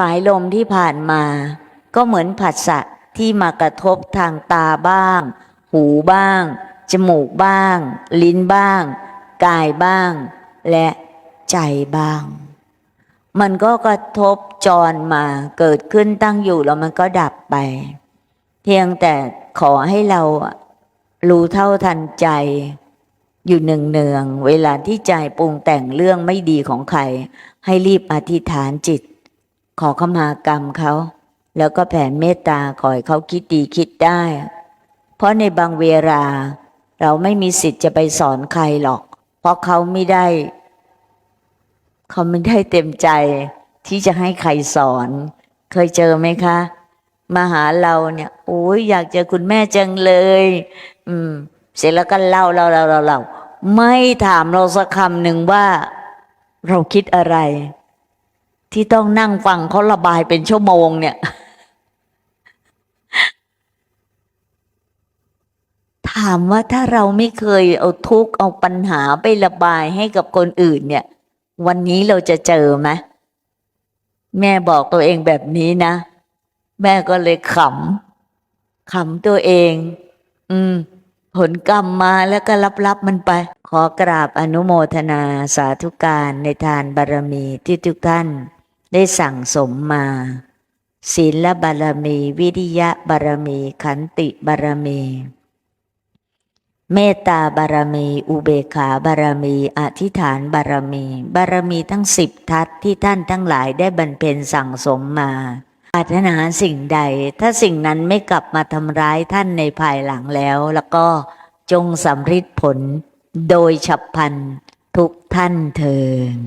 สายลมที่ผ่านมา ก็เหมือนผัสสะที่มากระทบทางตาบ้าง หูบ้าง จมูกบ้าง ลิ้นบ้าง กายบ้าง และใจบ้าง มันก็กระทบจรมาเกิดขึ้นตั้งอยู่แล้วมันก็ดับไป เพียงแต่ขอให้เรารู้เท่าทันใจ อยู่เนืองเวลาที่ใจปรุงแต่งเรื่องไม่ดีของใคร ให้รีบอธิษฐานจิต ขอเข้ามากรรมเขา แล้วก็แผ่เมตตาขอให้เขาคิดดีคิดได้ เพราะในบางเวลา เราไม่มีสิทธิ์จะไปสอนใครหรอก เพราะเขาไม่ได้ เขาไม่ได้เต็มใจที่จะให้ใครสอน เคยเจอไหมคะ มาหาเราเนี่ยโอ้ยอยากเจอคุณแม่จังเลย อืม เสร็จแล้วก็เล่าเล่าเล่าเล่าเล่าไม่ถามเราสักคำหนึ่งว่า เราคิดอะไร ที่ต้องนั่งฟังเขาระบายเป็นชั่วโมงเนี่ยถามว่าถ้าเราไม่เคยเอาทุกข์เอาปัญหาไประบายให้กับคนอื่นเนี่ย วันนี้เราจะเจอไหมแม่บอกตัวเองแบบนี้นะ แม่ก็เลยขำขำตัวเอง อืม ผลกรรมมาแล้วก็รับรับมันไป ขอกราบอนุโมทนาสาธุการในทานบารมีที่ทุกท่าน ได้สั่งสมมาศีลบารมี วิริยะบารมี ขันติบารมี เมตตาบารมี อุเบกขาบารมี อธิษฐานบารมี บารมีทั้งสิบทัศที่ท่านทั้งหลายได้บรรเพ็ญสั่งสมมาปรารถนาสิ่งใด ถ้าสิ่งนั้นไม่กลับมาทำร้ายท่านในภายหลังแล้ว แล้วก็จงสำฤทธิ์ผลโดยฉับพลันทุกท่านเทิน